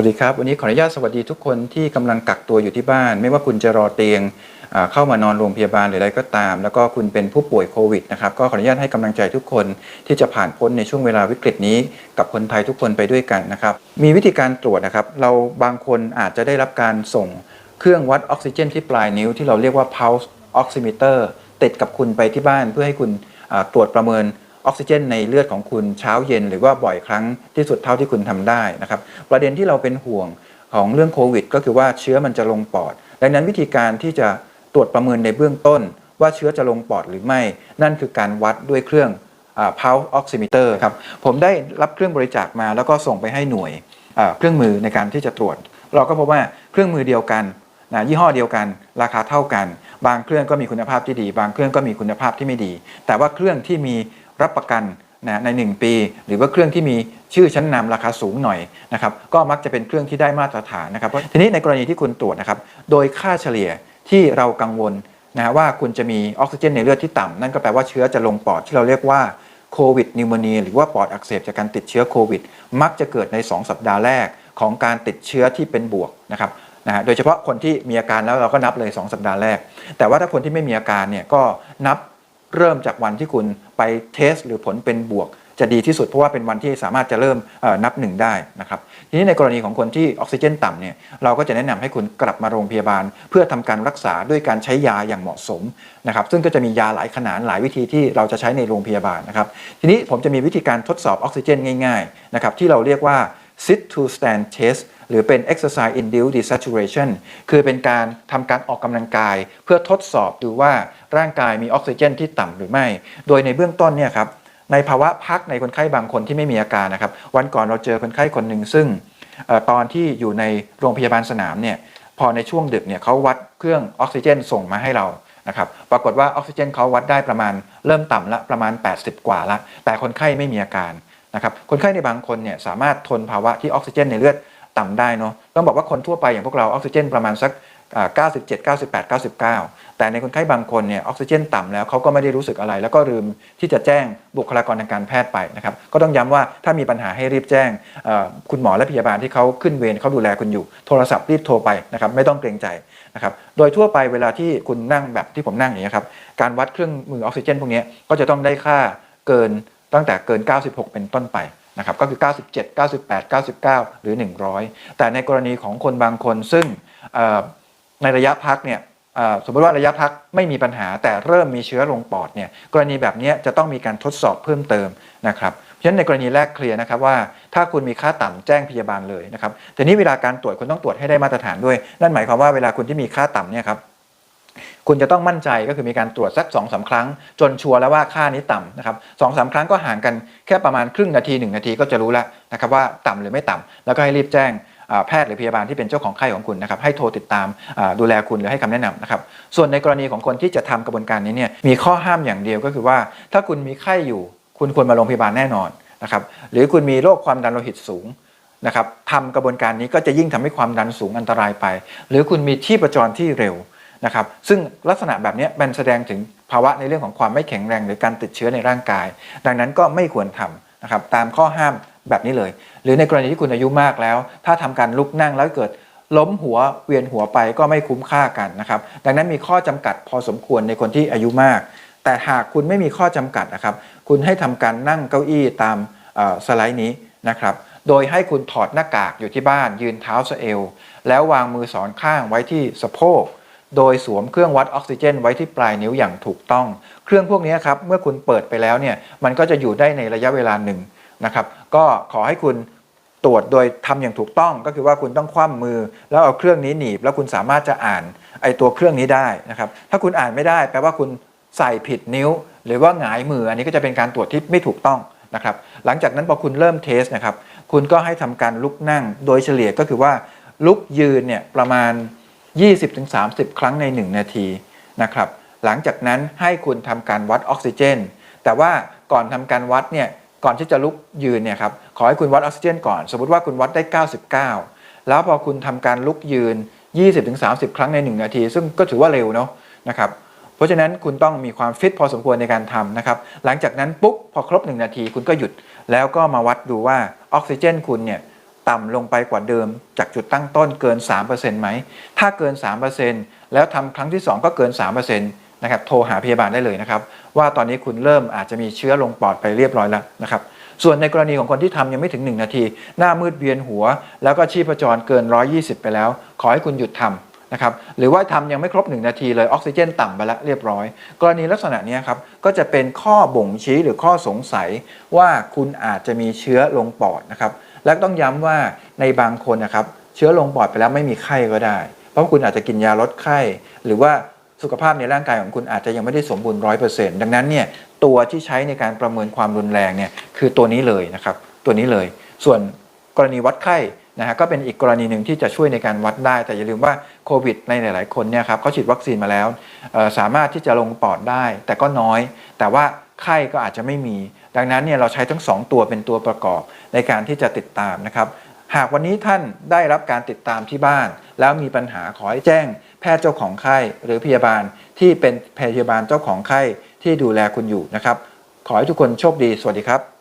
วัสดีครับ วันนี้ขออนุญาตสวัสดีทุกคนที่กำลังกักตัวอยู่ที่บ้าน ไม่ว่าคุณจะรอเตียงเข้ามานอนโรงพยาบาลหรืออะไรก็ตาม แล้วก็คุณเป็นผู้ป่วยโควิดนะครับก็ขออนุญาตให้กำลังใจทุกคนที่จะผ่านพ้นในช่วงเวลาวิกฤตนี้ กับคนไทยทุกคนไปด้วยกันนะครับ มีวิธีการตรวจนะครับ เราบางคนอาจจะได้รับการส่งเครื่องวัดออกซิเจนที่ปลายนิ้วที่เราเรียกว่า pulse oximeter ติดกับคุณไปที่บ้านเพื่อให้คุณตรวจประเมิน ออกซิเจนในเลือดของคุณเช้าเย็น หรือว่าบ่อยครั้งที่สุดเท่าที่คุณทำได้นะครับประเด็นที่เราเป็นห่วงของเรื่องโควิด ก็คือว่าเชื้อมันจะลงปอด ดังนั้นวิธีการที่จะตรวจประเมินในเบื้องต้น ว่าเชื้อจะลงปอดหรือไม่ นั่นคือการวัดด้วยเครื่องอ่า pulse oximeter ครับผมได้รับเครื่องบริจาคมา แล้วก็ส่งไปให้หน่วยเครื่องมือในการที่จะตรวจ เราก็พบว่าเครื่องมือเดียวกันนะยี่ห้อเดียวกัน ราคาเท่ากัน บางเครื่องก็มีคุณภาพที่ดี บางเครื่องก็มีคุณภาพที่ไม่ดี แต่ว่าเครื่องที่มี รับประกันนะใน 1 ปี หรือว่าเครื่องที่มีชื่อชั้นนำราคาสูงหน่อยนะครับก็มักจะเป็นเครื่องที่ได้มาตรฐานนะครับเพราะทีนี้ในกรณีที่คุณตรวจนะครับโดยค่าเฉลี่ยที่เรากังวลนะฮะว่าคุณจะมีออกซิเจนในเลือดที่ต่ำนั่นก็แปลว่าเชื้อจะลงปอดที่เราเรียกว่าโควิดนิวโมเนียหรือว่าปอดอักเสบจากการติดเชื้อโควิด มักจะเกิดใน 2 สัปดาห์แรกของการติดเชื้อที่เป็นบวกนะครับนะฮะโดยเฉพาะคนที่มีอาการแล้วเราก็นับเลย 2 สัปดาห์แรก แต่ว่าถ้าคนที่ไม่มีอาการเนี่ยก็นับ เริ่มจากวันที่คุณไปเทสหรือผลเป็นบวก จะดีที่สุดเพราะว่าเป็นวันที่สามารถจะเริ่มนับหนึ่งได้นะครับทีนี้ในกรณีของคนที่ออกซิเจนต่ำเนี่ยเราก็จะแนะนำให้คุณกลับมาโรงพยาบาล เพื่อทำการรักษาด้วยการใช้ยาอย่างเหมาะสมนะครับซึ่งก็จะมียาหลายขนาดหลายวิธีที่เราจะใช้ในโรงพยาบาลนะครับทีนี้ผมจะมีวิธีการทดสอบออกซิเจนง่ายๆนะครับที่เราเรียกว่า sit to stand test หรือเป็น exercise induced desaturation คือเป็นการทำการออกกำลังกาย เพื่อทดสอบดูว่าร่างกายมีออกซิเจนที่ต่ำหรือไม่ โดยในเบื้องต้นเนี่ยครับในภาวะพักในคนไข้บางคนที่ไม่มีอาการนะครับ วันก่อนเราเจอคนไข้คนหนึ่งซึ่งตอนที่อยู่ในโรงพยาบาลสนามเนี่ยพอในช่วงดึกเนี่ยเขาวัดเครื่องออกซิเจนส่งมาให้เรานะครับปรากฏว่าออกซิเจนเขาวัดได้ประมาณเริ่มต่ำละประมาณ 80 กว่าละแต่คนไข้ไม่มีอาการนะครับคนไข้ในบางคนเนี่ยสามารถทนภาวะที่ออกซิเจนในเลือด ต่ำได้เนาะต้องบอกว่าคนทั่วไปอย่างพวกเราออกซิเจนประมาณสัก97 98 99 แต่ในคนไข้บางคนเนี่ยออกซิเจนต่ำแล้วเขาก็ไม่ได้รู้สึกอะไร แล้วก็ลืมที่จะแจ้งบุคลากรทางการแพทย์ไปนะครับก็ต้องย้ำว่าถ้ามีปัญหาให้รีบแจ้งคุณหมอและพยาบาลที่เขาขึ้นเวรเขาดูแลคุณอยู่ โทรศัพท์รีบโทรไปนะครับไม่ต้องเกรงใจนะครับโดยทั่วไปเวลาที่คุณนั่งแบบที่ผมนั่งอย่างนี้ครับการวัดเครื่องมือออกซิเจนพวกนี้ก็จะต้องได้ค่าเกินตั้งแต่เกิน 96 เป็นต้นไป นะครับก็คือ 97 98 99 หรือ 100 แต่ในกรณีของคนบางคนซึ่งในระยะพักเนี่ยสมมติว่าระยะพักไม่มีปัญหาแต่เริ่มมีเชื้อลงปอดเนี่ยกรณีแบบนี้จะต้องมีการทดสอบเพิ่มเติมนะครับเพราะฉะนั้นในกรณีแรกเคลียร์นะครับว่า ถ้าคุณมีค่าต่ำแจ้งพยาบาลเลยนะครับแต่นี้เวลาการตรวจคุณต้องตรวจให้ได้มาตรฐานด้วย นั่นหมายความว่าเวลาคุณที่มีค่าต่ำเนี่ยครับ คุณจะต้องมั่นใจก็คือมีการตรวจสัก2อสาครั้ง จนชัวร์แล้วว่าค่านี้ต่ำนะครับสองสาครั้งก็ห่างกันแค่ประมาณครึ่งนาที 1 นาทีก็จะรู้แล้วนะครับว่าต่ำหรือไม่ต่ำแล้วก็ให้รีบแจ้งแพทย์หรือพยาบาลที่เป็นเจ้าของไข้ของคุณนะครับให้โทรติดตามดูแลคุณหรือให้คำแนะนำนะครับส่วนในกรณีของคนที่จะทำกระบวนการนี้เนี่ยมีข้อห้ามอย่างเดียวก็คือว่า ถ้าคุณมีไข้อยู่คุณควรมาโรงพยาบาลแน่นอนนะครับหรือคุณมีโรคความดันโลหิตสูงนะครับทำกระบวนการนี้ก็จะยิ่งทำให้ความดันสูงอันตรายไป หรือคุณมีที่ประจรที่เร็ว นะครับซึ่งลักษณะแบบนี้มันแสดงถึงภาวะในเรื่องของความไม่แข็งแรงหรือการติดเชื้อในร่างกาย ดังนั้นก็ไม่ควรทำนะครับตามข้อห้ามแบบนี้เลย หรือในกรณีที่คุณอายุมากแล้ว ถ้าทำการลุกนั่งแล้วเกิดล้มหัวเวียนหัวไปก็ไม่คุ้มค่ากันนะครับดังนั้นมีข้อจำกัดพอสมควรในคนที่อายุมาก แต่หากคุณไม่มีข้อจำกัดนะครับคุณให้ทำการนั่งเก้าอี้ตามสไลด์นี้นะครับโดยให้คุณถอดหน้ากากอยู่ที่บ้านยืนเท้าสะเอว แล้ววางมือสอนข้างไว้ที่สะโพก โดยสวมเครื่องวัดออกซิเจน ไว้ที่ปลายนิ้วอย่างถูกต้อง เครื่องพวกนี้ครับเมื่อคุณเปิดไปแล้วเนี่ยมันก็จะอยู่ได้ในระยะเวลาหนึ่งนะครับ ก็ขอให้คุณตรวจโดยทำอย่างถูกต้องก็คือว่าคุณต้องคว่ำมือ แล้วเอาเครื่องนี้หนีบ แล้วคุณสามารถจะอ่านไอตัวเครื่องนี้ได้นะครับ ถ้าคุณอ่านไม่ได้ แปลว่าคุณใส่ผิดนิ้ว หรือว่าหงายมืออันนี้ก็จะเป็นการตรวจที่ไม่ถูกต้องนะครับ หลังจากนั้นพอคุณเริ่มเทสนะครับ คุณก็ให้ทำการลุกนั่งโดยเฉลี่ยก็คือว่าลุกยืนเนี่ยประมาณ 20-30 ครั้งใน 1 นาทีนะครับหลังจากนั้นให้คุณทำการวัดออกซิเจน แต่ว่าก่อนทำการวัดเนี่ยก่อนที่จะลุกยืนเนี่ยครับขอให้คุณวัดออกซิเจนก่อน สมมติว่าคุณวัดได้ 99 แล้วพอคุณทำการลุกยืน 20-30 ครั้งใน 1 นาที ซึ่งก็ถือว่าเร็วเนาะนะครับเพราะฉะนั้นคุณต้องมีความฟิตพอสมควรในการทำนะครับ หลังจากนั้นปุ๊บพอครบ 1 นาทีคุณก็หยุด แล้วก็มาวัดดูว่าออกซิเจนคุณเนี่ย ต่ำลงไปกว่าเดิม จากจุดตั้งต้นเกิน 3%ไหม ถ้าเกิน 3%แล้วทำครั้งที่ 2 ก็เกิน 3%นะครับโทรหาพยาบาลได้เลยนะครับ ว่าตอนนี้คุณเริ่มอาจจะมีเชื้อลงปอดไปเรียบร้อยแล้วนะครับส่วนในกรณีของคนที่ทำยังไม่ถึง 1 นาที หน้ามืดเวียนหัว แล้วก็ชีพจรเกิน 120 ไปแล้ว ขอให้คุณหยุดทำนะครับหรือว่าทำยังไม่ครบ 1 นาทีเลยออกซิเจนต่ำไปแล้วเรียบร้อย กรณีลักษณะนี้ครับก็จะเป็นข้อบ่งชี้หรือข้อสงสัยว่าคุณอาจจะมีเชื้อลงปอดนะครับ และต้องย้ำว่าในบางคนนะครับเชื้อลงปอดไปแล้วไม่มีไข้ก็ได้ เพราะคุณอาจจะกินยาลดไข้ หรือว่าสุขภาพในร่างกายของคุณอาจจะยังไม่ได้สมบูรณ์ร้อยเปอร์เซ็นต์ดังนั้นเนี่ยตัวที่ใช้ในการประเมินความรุนแรงเนี่ยคือตัวนี้เลยนะครับตัวนี้เลย ส่วนกรณีวัดไข้นะฮะก็เป็นอีกกรณีหนึ่งที่จะช่วยในการวัดได้ แต่อย่าลืมว่าโควิดในหลาย ๆ คนเนี่ยครับเขาฉีดวัคซีนมาแล้ว สามารถที่จะลงปอดได้ แต่ก็น้อย แต่ว่าไข้ก็อาจจะไม่มี ดังนั้นเนี่ยเราใช้ทั้งสองตัวเป็นตัวประกอบในการที่จะติดตามนะครับ หากวันนี้ท่านได้รับการติดตามที่บ้าน แล้วมีปัญหาขอให้แจ้ง แพทย์เจ้าของไข้หรือพยาบาลที่เป็นพยาบาลเจ้าของไข้ที่ดูแลคุณอยู่นะครับ ขอให้ทุกคนโชคดี สวัสดีครับ